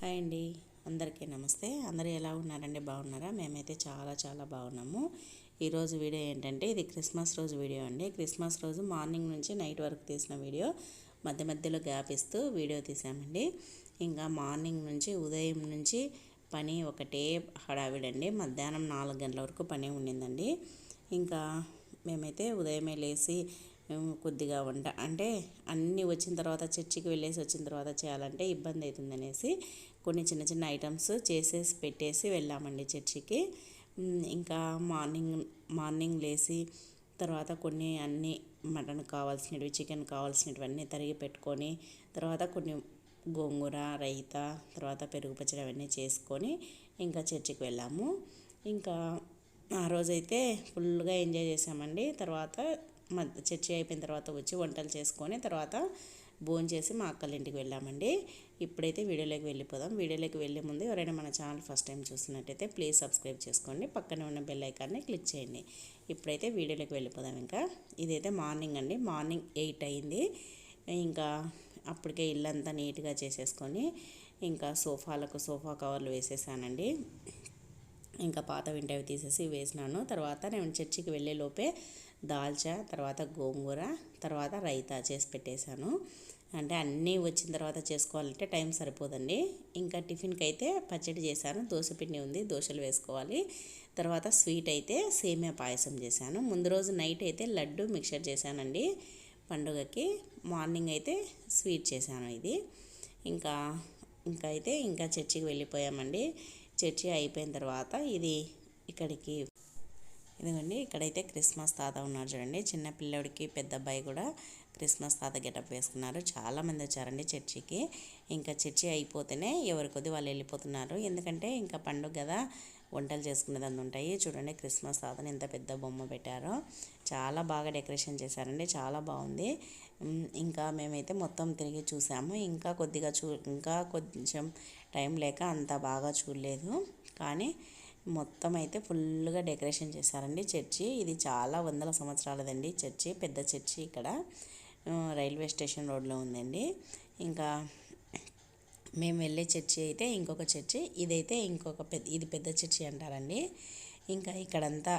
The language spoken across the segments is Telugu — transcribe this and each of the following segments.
హాయ్ అండి. అందరికీ నమస్తే. అందరూ ఎలా ఉన్నారండి? బాగున్నారా? మేమైతే చాలా చాలా బాగున్నాము. ఈరోజు వీడియో ఏంటంటే ఇది క్రిస్మస్ రోజు వీడియో అండి. క్రిస్మస్ రోజు మార్నింగ్ నుంచి నైట్ వరకు తీసిన వీడియో. మధ్య మధ్యలో గ్యాప్ ఇస్తూ వీడియో తీసామండి. ఇంకా మార్నింగ్ నుంచి ఉదయం నుంచి పని ఒకటే హడావిడండి. మధ్యాహ్నం నాలుగు గంటల వరకు పని ఉండిందండి. ఇంకా మేమైతే ఉదయమే లేచి కొద్దిగా వంట అంటే అన్నీ వచ్చిన తర్వాత చర్చికి వెళ్ళేసి వచ్చిన తర్వాత చేయాలంటే ఇబ్బంది అవుతుంది అనేసి కొన్ని చిన్న చిన్న ఐటమ్స్ చేసేసి పెట్టేసి వెళ్ళామండి చర్చికి. ఇంకా మార్నింగ్ మార్నింగ్ లేచి తర్వాత కొన్ని అన్నీ మటన్ కావాల్సినవి చికెన్ కావాల్సినవన్నీ తరిగి పెట్టుకొని తర్వాత కొన్ని గోంగూర రైత తర్వాత పెరుగు పచ్చడి అవన్నీ చేసుకొని ఇంకా చర్చికి వెళ్ళాము. ఇంకా ఆ రోజైతే ఫుల్గా ఎంజాయ్ చేసామండి తర్వాత చర్చి అయిపోయిన తర్వాత వచ్చి వంటలు చేసుకొని తర్వాత భోజనం చేసి మా అక్కల ఇంటికి వెళ్ళామండి. ఇప్పుడైతే వీడియోలోకి వెళ్ళిపోదాం. వీడియోలోకి వెళ్ళే ముందు ఎవరైనా మన ఛానల్ ఫస్ట్ టైం చూస్తున్నట్టయితే ప్లీజ్ సబ్స్క్రైబ్ చేసుకోండి. పక్కనే ఉన్న బెల్ ఐకాన్ని క్లిక్ చేయండి. ఇప్పుడైతే వీడియోలోకి వెళ్ళిపోదాం ఇంకా. ఇదైతే మార్నింగ్ అండి. మార్నింగ్ ఎయిట్ అయింది. ఇంకా అప్పటికే ఇల్లంతా నీట్గా చేసేసుకొని ఇంకా సోఫాలకు సోఫా కవర్లు వేసేసానండి. ఇంకా పాత వింటవి తీసేసి వేసినాను. తర్వాత నేను చర్చికి వెళ్ళేలోపే దాల్చా తర్వాత గోంగూర తర్వాత రైతా చేసి పెట్టేశాను. అంటే అన్నీ వచ్చిన తర్వాత చేసుకోవాలంటే టైం సరిపోదండి. ఇంకా టిఫిన్కి అయితే పచ్చడి చేశాను దోశ పిండి ఉంది దోశలు వేసుకోవాలి. తర్వాత స్వీట్ అయితే సేమియా పాయసం చేశాను. ముందు రోజు నైట్ అయితే లడ్డు మిక్చర్ చేశానండి పండుగకి. మార్నింగ్ అయితే స్వీట్ చేశాను ఇది. ఇంకా ఇంకా అయితే ఇంకా చర్చికి వెళ్ళిపోయామండి. చర్చి అయిపోయిన తర్వాత ఇది ఇక్కడికి ఇదిగోండి ఇక్కడైతే క్రిస్మస్ తాత ఉన్నారు చూడండి. చిన్న పిల్లడికి పెద్ద అబ్బాయి కూడా క్రిస్మస్ తాత గెటప్ వేసుకున్నారు. చాలామంది వచ్చారండి చర్చికి. ఇంకా చర్చి అయిపోతేనే ఎవరి కొద్ది వాళ్ళు వెళ్ళిపోతున్నారు. ఎందుకంటే ఇంకా పండుగ కదా వంటలు చేసుకునేది ఉంటాయి. చూడండి క్రిస్మస్ తాతని ఎంత పెద్ద బొమ్మ పెట్టారో. చాలా బాగా డెకరేషన్ చేశారండి. చాలా బాగుంది. ఇంకా మేమైతే మొత్తం తిరిగి చూసాము. ఇంకా కొద్దిగా చూ ఇంకా కొంచెం టైం లేక అంత బాగా చూడలేదు. కానీ మొత్తం అయితే ఫుల్గా డెకరేషన్ చేశారండి చర్చి. ఇది చాలా వందల సంవత్సరాలదండి చర్చి పెద్ద చర్చి ఇక్కడ. రైల్వే స్టేషన్ రోడ్లో ఉందండి. ఇంకా మేము వెళ్ళే చర్చి అయితే ఇంకొక చర్చి ఇదైతే ఇంకొక పెద్ద ఇది పెద్ద చర్చి అంటారండి. ఇంకా ఇక్కడంతా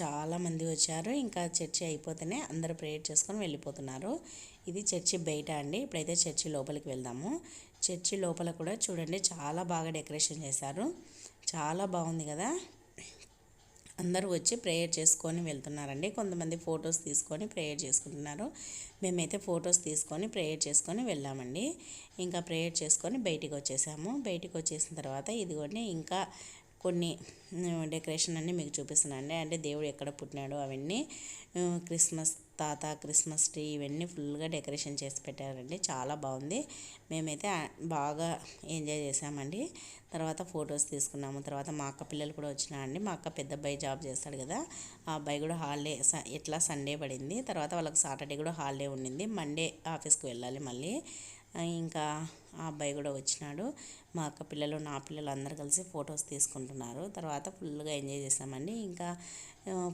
చాలామంది వచ్చారు. ఇంకా చర్చి అయిపోతేనే అందరూ ప్రేయర్ చేసుకొని వెళ్ళిపోతున్నారు. ఇది చర్చి బయట అండి. ఇప్పుడైతే చర్చి లోపలికి వెళ్దాము. చర్చి లోపల కూడా చూడండి చాలా బాగా డెకరేషన్ చేశారు. చాలా బాగుంది కదా. అందరూ వచ్చి ప్రేయర్ చేసుకొని వెళ్తున్నారండి. కొంతమంది ఫొటోస్ తీసుకొని ప్రేయర్ చేసుకుంటున్నారు. మేమైతే ఫొటోస్ తీసుకొని ప్రేయర్ చేసుకొని వెళ్ళామండి. ఇంకా ప్రేయర్ చేసుకొని బయటికి వచ్చేసాము. బయటికి వచ్చేసిన తర్వాత ఇదిగోండి ఇంకా కొన్ని డెకరేషన్ అన్నీ మీకు చూపిస్తున్నానండి. అంటే దేవుడు ఎక్కడ పుట్టినాడు అవన్నీ క్రిస్మస్ తాత క్రిస్మస్ ట్రీ ఇవన్నీ ఫుల్గా డెకరేషన్ చేసి పెట్టారండి. చాలా బాగుంది. మేమైతే బాగా ఎంజాయ్ చేసామండి. తర్వాత ఫొటోస్ తీసుకున్నాము. తర్వాత మా అక్క పిల్లలు కూడా వచ్చినారండి మా అక్క పెద్ద అబ్బాయి జాబ్ చేస్తాడు కదా. ఆ అబ్బాయి కూడా హాలిడే స- ఎట్లా సండే పడింది. తర్వాత వాళ్ళకి సాటర్డే కూడా హాలిడే ఉండింది. మండే ఆఫీస్కి వెళ్ళాలి మళ్ళీ. ఇంకా ఆ అబ్బాయి కూడా వచ్చినాడు. మా అక్క పిల్లలు నా పిల్లలు అందరు కలిసి ఫొటోస్ తీసుకుంటున్నారు. తర్వాత ఫుల్గా ఎంజాయ్ చేసామండి. ఇంకా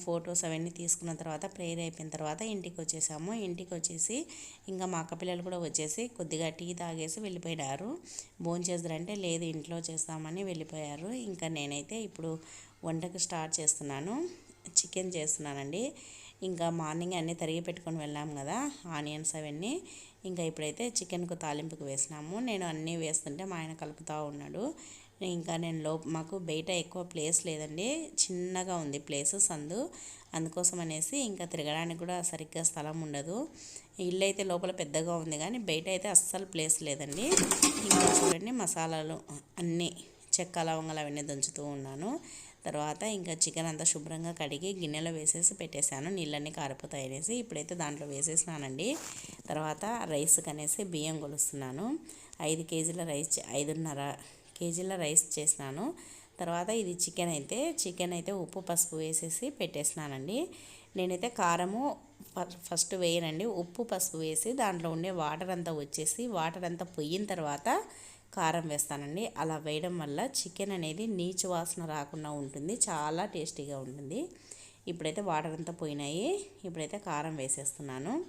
ఫొటోస్ అవన్నీ తీసుకున్న తర్వాత ప్రేయర్ అయిపోయిన తర్వాత ఇంటికి వచ్చేసాము. ఇంటికి వచ్చేసి ఇంకా మా అక్క పిల్లలు కూడా వచ్చేసి కొద్దిగా టీ తాగేసి వెళ్ళిపోయినారు. భోంచేద్దరంటే లేదు ఇంట్లో చేస్తామని వెళ్ళిపోయారు. ఇంకా నేనైతే ఇప్పుడు వంటకు స్టార్ట్ చేస్తున్నాను. చికెన్ చేస్తున్నానండి. ఇంకా మార్నింగ్ అన్నీ తరిగి పెట్టుకొని వెళ్ళాము కదా ఆనియన్స్ అవన్నీ. ఇంకా ఇప్పుడైతే చికెన్కు తాలింపుకు వేసినాము. నేను అన్నీ వేస్తుంటే మా ఆయన కలుపుతూ ఉన్నాడు. ఇంకా నేను లో మాకు బయట ఎక్కువ ప్లేస్ లేదండి. చిన్నగా ఉంది ప్లేస్ సందు. అందుకోసం అనేసి ఇంకా తిరగడానికి కూడా సరిగ్గా స్థలం ఉండదు. ఇల్లు అయితే లోపల పెద్దగా ఉంది కానీ బయట అయితే అస్సలు ప్లేస్ లేదండి. ఇంకా చూడండి మసాలాలు అన్నీ చెక్క లవంగాలు అవన్నీ దంచుతూ ఉన్నాను. తర్వాత ఇంకా చికెన్ అంతా శుభ్రంగా కడిగి గిన్నెలో వేసేసి పెట్టేశాను. నీళ్ళన్నీ కారిపోతాయి అనేసి ఇప్పుడైతే దాంట్లో వేసేసినానండి. తర్వాత రైస్ కనేసి బియ్యం కొలుస్తున్నాను. ఐదు కేజీల రైస్ ఐదున్నర కేజీల రైస్ చేసినాను. తర్వాత ఇది చికెన్ అయితే చికెన్ అయితే ఉప్పు పసుపు వేసేసి పెట్టేసినానండి. నేనైతే కారము ఫస్ట్ వేయనండి. ఉప్పు పసుపు వేసి దాంట్లో ఉండే వాటర్ అంతా వచ్చేసి వాటర్ అంతా పొయ్యిన తర్వాత కారం వేస్తానండి. అలా వేయడం వల్ల చికెన్ అనేది నీచు వాసన రాకుండా ఉంటుంది. చాలా టేస్టీగా ఉంటుంది. ఇప్పుడైతే వాటర్ అంతా పోయినాయి. ఇప్పుడైతే కారం వేసేస్తున్నాను.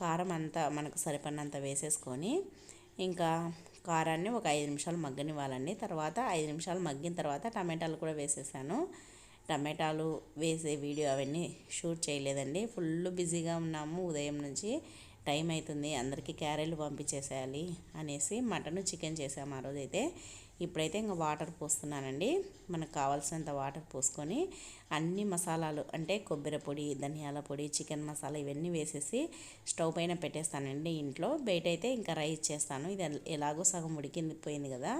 కారం అంతా మనకు సరిపడినంత వేసేసుకొని ఇంకా కారాన్ని ఒక ఐదు నిమిషాలు మగ్గనివ్వాలండి. తర్వాత ఐదు నిమిషాలు మగ్గిన తర్వాత టమాటాలు కూడా వేసేసాను. టమాటాలు వేసే వీడియో అవన్నీ షూట్ చేయలేదండి. ఫుల్ బిజీగా ఉన్నాము ఉదయం నుంచి. టైం అవుతుంది అందరికీ క్యారెట్లు పంపించేసేయాలి అనేసి మటన్ చికెన్ చేసాము ఆ రోజైతే. ఇప్పుడైతే ఇంకా వాటర్ పోస్తున్నానండి. మనకు కావాల్సినంత వాటర్ పోసుకొని అన్ని మసాలాలు అంటే కొబ్బరి పొడి ధనియాల పొడి చికెన్ మసాలా ఇవన్నీ వేసేసి స్టవ్ పైన పెట్టేస్తానండి ఇంట్లో. బయట అయితే ఇంకా రైస్ చేస్తాను. ఇది ఎలాగో సగం ఉడికింది పోయింది కదా.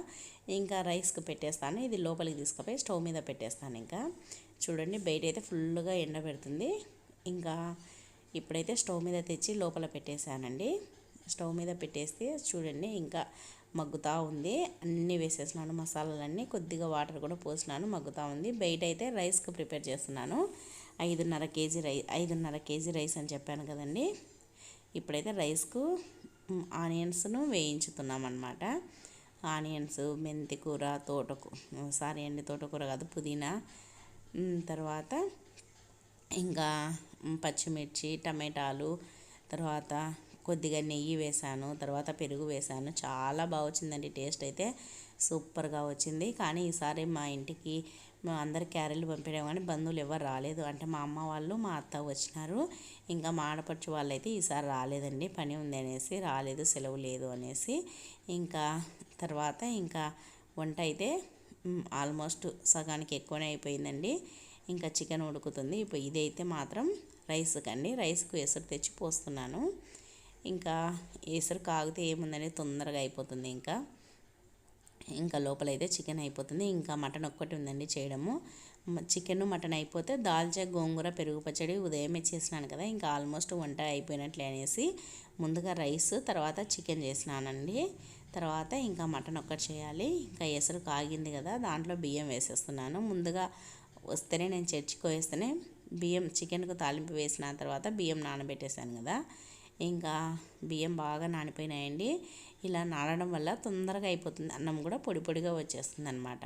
ఇంకా రైస్కి పెట్టేస్తాను. ఇది లోపలికి తీసుకుపోయి స్టవ్ మీద పెట్టేస్తాను ఇంకా. చూడండి బయట అయితే ఫుల్గా ఎండ పెడుతుంది. ఇంకా ఇప్పుడైతే స్టవ్ మీద తెచ్చి లోపల పెట్టేశానండి. స్టవ్ మీద పెట్టేస్తే చూడండి ఇంకా మగ్గుతూ ఉంది. అన్నీ వేసేసినాను మసాలాలన్నీ. కొద్దిగా వాటర్ కూడా పోసినాను మగ్గుతూ ఉంది. బయట అయితే రైస్కి ప్రిపేర్ చేస్తున్నాను. ఐదున్నర కేజీ రై ఐదున్నర కేజీ రైస్ అని చెప్పాను కదండి. ఇప్పుడైతే రైస్కు ఆనియన్స్ను వేయించుతున్నాం అనమాట ఆనియన్స్ మెంతి కూర తోటకు సారీ అండి తోటకూర కాదు పుదీనా. తర్వాత ఇంకా పచ్చిమిర్చి టమాటాలు తర్వాత కొద్దిగా నెయ్యి వేసాను తర్వాత పెరుగు వేసాను. చాలా బాగా వచ్చిందండి టేస్ట్ అయితే సూపర్గా వచ్చింది. కానీ ఈసారి మా ఇంటికి మేము అందరు క్యారెట్లు పంపడం కానీ బంధువులు ఎవరు రాలేదు. అంటే మా అమ్మ వాళ్ళు మా అత్త వచ్చినారు. ఇంకా మా ఆడపడుచు వాళ్ళు అయితే ఈసారి రాలేదండి పని ఉంది అనేసి రాలేదు సెలవు లేదు అనేసి. ఇంకా తర్వాత ఇంకా వంట అయితే ఆల్మోస్ట్ సగానికి ఎక్కువనే అయిపోయిందండి. ఇంకా చికెన్ ఉడుకుతుంది. ఇప్పుడు ఇదైతే మాత్రం రైస్ అండి రైస్కు ఎసురు తెచ్చి పోస్తున్నాను. ఇంకా ఎసురు కాగితే ఏముందని తొందరగా అయిపోతుంది ఇంకా. ఇంకా లోపలైతే చికెన్ అయిపోతుంది. ఇంకా మటన్ ఒక్కటి ఉందండి చేయడము. చికెన్ మటన్ అయిపోతే దాల్చా గోంగూర పెరుగు పచ్చడి ఉదయమే చేసినాను కదా ఇంకా ఆల్మోస్ట్ వంట అయిపోయినట్లే అనేసి ముందుగా రైస్ తర్వాత చికెన్ చేసినానండి. తర్వాత ఇంకా మటన్ ఒక్కటి చేయాలి. ఇంకా ఎసరు కాగింది కదా దాంట్లో బియ్యం వేసేస్తున్నాను. ముందుగా వస్తేనే నేను చర్చికి వేస్తేనే బియ్యం చికెన్కు తాలింపు వేసిన తర్వాత బియ్యం నానబెట్టేశాను కదా. ఇంకా బియ్యం బాగా నానిపోయినాయండి. ఇలా నానడం వల్ల తొందరగా అయిపోతుంది. అన్నం కూడా పొడి పొడిగా వచ్చేస్తుంది అనమాట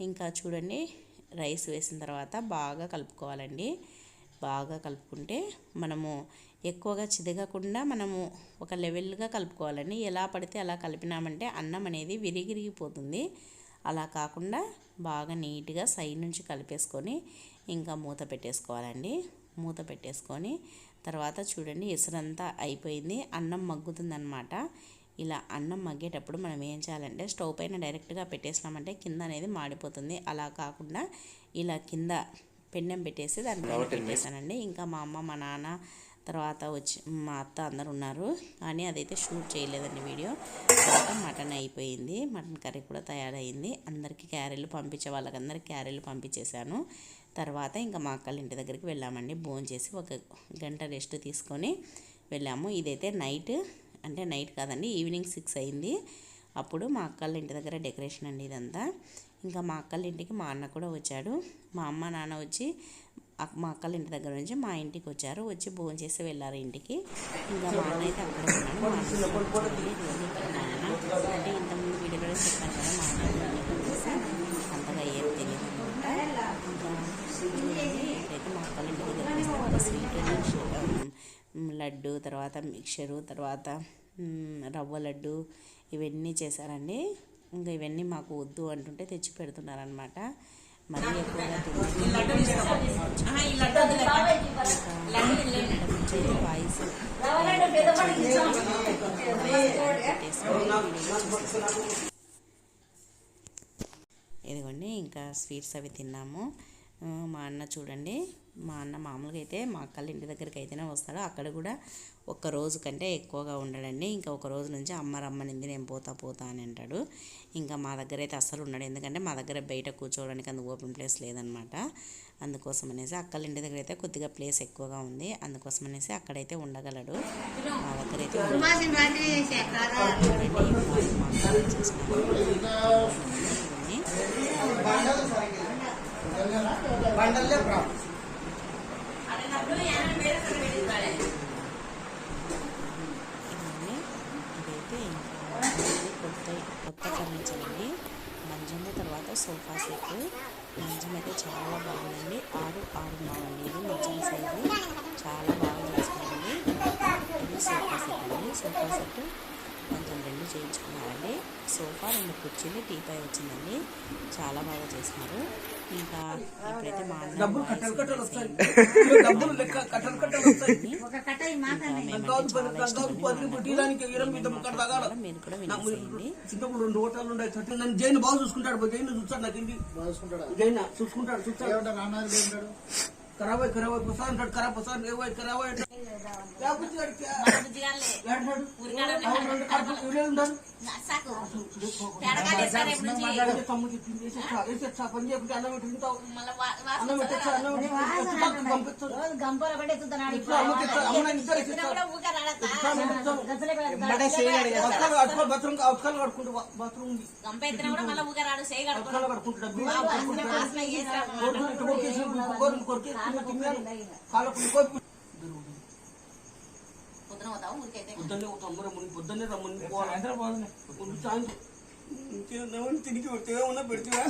ఇంకా చూడండి రైస్ వేసిన తర్వాత బాగా కలుపుకోవాలండి. బాగా కలుపుకుంటే మనము ఎక్కువగా చిదగకుండా మనము ఒక లెవెల్గా కలుపుకోవాలండి. ఎలా పడితే అలా కలిపినామంటే అన్నం అనేది విరిగిరిగిపోతుంది. అలా కాకుండా బాగా నీట్గా సైడ్ నుంచి కలిపేసుకొని ఇంకా మూత పెట్టేసుకోవాలండి. మూత పెట్టేసుకొని తర్వాత చూడండి ఎసురంతా అయిపోయింది. అన్నం మగ్గుతుందనమాట ఇలా అన్నం మగ్గేటప్పుడు మనం ఏం చేయాలంటే స్టవ్ పైన డైరెక్ట్గా పెట్టేసినామంటే కింద అనేది మాడిపోతుంది. అలా కాకుండా ఇలా కింద పెన్నెం పెట్టేసి దాని పైన పెట్టేశానండి. ఇంకా మా అమ్మ మా నాన్న తర్వాత వచ్చి మా అత్త అందరు ఉన్నారు. కానీ అదైతే షూట్ చేయలేదండి వీడియో. తర్వాత మటన్ అయిపోయింది. మటన్ కర్రీ కూడా తయారైంది. అందరికీ క్యారెలు పంపించే వాళ్ళకందరికీ క్యారెలు పంపించేశాను. తర్వాత ఇంకా మా అక్కల ఇంటి దగ్గరికి వెళ్ళామండి. భోజనం చేసి ఒక గంట రెస్ట్ తీసుకొని వెళ్ళాము. ఇదైతే నైట్ అంటే నైట్ కాదండి ఈవినింగ్ సిక్స్ అయింది. అప్పుడు మా అక్కల ఇంటి దగ్గర డెకరేషన్ అండి ఇదంతా. ఇంకా మా అక్కల ఇంటికి మా అన్న కూడా వచ్చాడు. మా అమ్మ నాన్న వచ్చి మా అక్కల ఇంటి దగ్గర నుంచి మా ఇంటికి వచ్చారు. వచ్చి భోజనం చేసి వెళ్ళారు ఇంటికి. ఇంకా మా అన్న అయితే అక్కడ ఉన్నాడు. మా అన్న అంటే ఇంతకుముందు వీడియోలో చెప్పాను కదా మా అన్న అంతగా ఏం తెలియదు అనమాట స్వీట్ లడ్డు తర్వాత మిక్చరు తర్వాత రవ్వ లడ్డు ఇవన్నీ చేశారండి. ఇంకా ఇవన్నీ మాకు వద్దు అంటుంటే తెచ్చి పెడుతున్నారనమాట మరీ ఎక్కువగా వాయిస్ ఇదిగోండి ఇంకా స్వీట్స్ అవి తిన్నాము. మా అన్న చూడండి. మా అన్న మామూలుగా అయితే మా అక్కల ఇంటి దగ్గరికి అయితేనే వస్తాడు. అక్కడ కూడా ఒక్క రోజు కంటే ఎక్కువగా ఉండడండి. ఇంకా ఒక రోజు నుంచి అమ్మ రమ్మనింది నేను పోతా పోతా అని అంటాడు. ఇంకా మా దగ్గర అయితే అస్సలు ఉన్నాడు ఎందుకంటే మా దగ్గర బయట కూర్చోవడానికి అంత ఓపెన్ ప్లేస్ లేదనమాట. అందుకోసం అనేసి అక్కల ఇంటి దగ్గర అయితే కొద్దిగా ప్లేస్ ఎక్కువగా ఉంది. అందుకోసం అనేసి అక్కడైతే ఉండగలడు. మా దగ్గర అయితే బండల్లే సోఫా సెట్. మంచం అయితే చాలా బాగుందండి. ఆరు ఆరు బాగుంది. ఇది మంచం సైజు చాలా బాగా చేస్తారండి ఇది సోఫా సెట్ అండి. సోఫా సెట్ కొంచెం మంచం రెండు చేయించుకున్నారండి. సోఫా రెండు కుర్చీలు టీపై వచ్చిందండి. చాలా బాగా చేసినారు. ఇంకా ఇప్పుడైతే మా తగాల. కూడా వినేసేయండి. చిన్నప్పుడు రెండు హోటల్ ఉండే తట్టి నన్ను జైన్ బాగా చూసుకుంటాడు జైన్ చూస్తాడు నాకు ఇంటి జైన్ చూసుకుంటాడు? చూస్తాడు. ఖరాబ్ అయి ఖరాబ్ అయి ప్రసాద్ అంటాడు ఖరాబ్ ప్రసాద్ ఏవో ఖరాబ్ అయి అంటాడు. యా బుజ్జి గాడికి, ఏడంటాడు? అవును, రెండు కడుపులు ఇవిడే ఉండాలి. పొద్దున్నే పొద్దున్నే రమ్మని. ఇంకేమన్నా తిరిగి పెడితే పెడితేవా?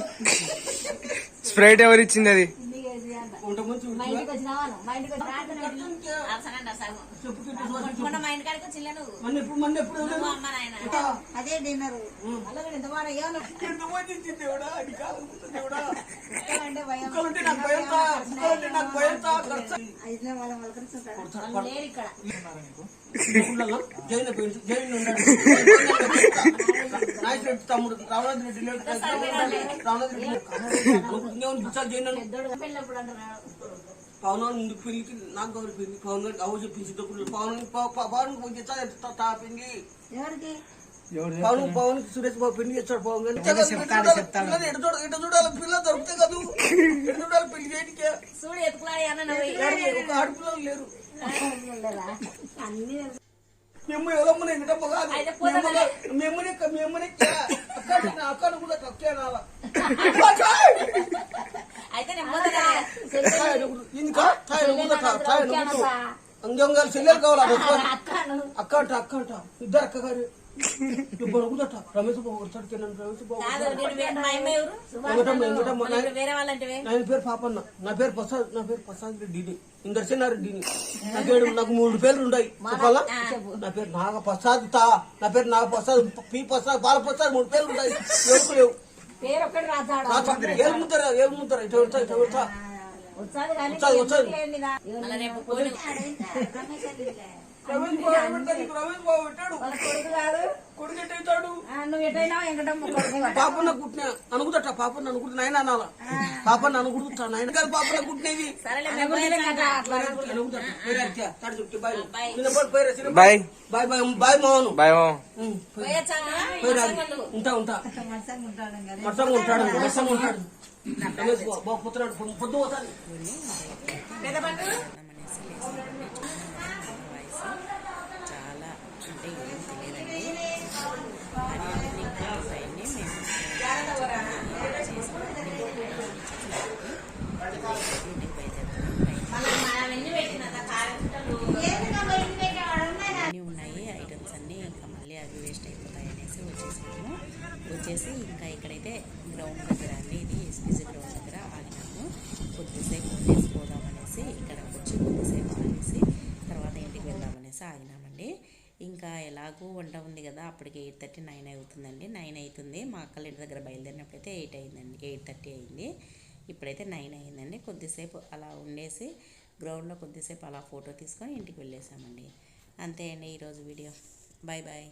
స్ప్రైట్ ఎవరు ఇచ్చింది అది? మా ఇంటికి? మా ఇంటికి నువ్వు? అమ్మ నాయన? అదే డిన్నర్. ఎంత ఏమన్నా? అంటే భయం. లేరు ఇక్కడ. తమ్ముడు రామనాథ్ రెడ్డి. రామనాథ్ రెడ్డి పెళ్ళప్పుడు అంటున్నాడు పవన్ ముందు పెళ్ళికి నాకు గౌరవ పెళ్ళి పవన్ గారికి అవ్వ చెప్పించి పవన్ పవన్ చేస్తా తాపింది పవన్ పవన్ సురేష్ బాబు పెళ్ళి చేస్తాడు పవన్ గారు. ఎటు చూడ- ఎటు చూడాలి? పిల్లలు దొరుకుతాయి కదా. ఎటు చూడాలి? పెళ్ళి చేయడానికి. ఒక ఆడపిల్లలు లేరు. మేము ఎవరమ్మనే వినమ్మ కాదు. అయితే పోతాం మేమనే మేమనే అక్క అక్కడ కూడా నేను పోతాను ఇంకా నువ్వు అంగంగాలు చెల్లెలు కావాలి? అక్క అంట అక్క అంట ఇద్దరు అక్క గారు నా పేరు పాపన్న నా పేరు ప్రసాద్ నా పేరు ప్రసాద్ రెడ్డిని ఇందర్శనారెడ్డిని నాకు ఏడు నాకు మూడు పేర్లు ఉన్నాయి చెప్పాలా నా పేరు నాగ ప్రసాద్ తా నా పేరు నాగ ప్రసాద్ పి ప్రసాద్ బాల ప్రసాద్ మూడు పేర్లు ఉన్నాయి ఎవరు లేవు పేరు ఒక్కటి ఇటు పెడతా ఇటు పెడతా వచ్చాది వచ్చాది, కాదు పాపన్న కుట్టిన అనుకుదట పాపన్న అనుకుంటు నాయన అనాల పాపన్న అనుకుంటా నాయన గారు పాపన్న కుట్టినవి. అనుకుంటా bye. Bye. Bye. Bye Mohan. Bye మామ ఉమ్, పోయొచ్చాక పేరు మా అది. సంగళ్ళు. ఉంటా ఉంటా. మట్టంగా ఉంటాడు మట్టంగా ఉంటాడు పొద్దు పోతాడు. నాకు వంట ఉంది కదా అప్పటికి ఎయిట్ థర్టీ నైన్ అవుతుందండి. నైన్ అవుతుంది. మా అక్కల ఇంటి దగ్గర బయలుదేరినప్పుడైతే ఎయిట్ అయిందండి. ఎయిట్ థర్టీ అయింది. ఇప్పుడైతే నైన్ అయిందండి. కొద్దిసేపు అలా ఉండేసి గ్రౌండ్లో కొద్దిసేపు అలా ఫోటో తీసుకొని ఇంటికి వెళ్ళేసామండి. అంతే అండి ఈరోజు వీడియో. Bye bye.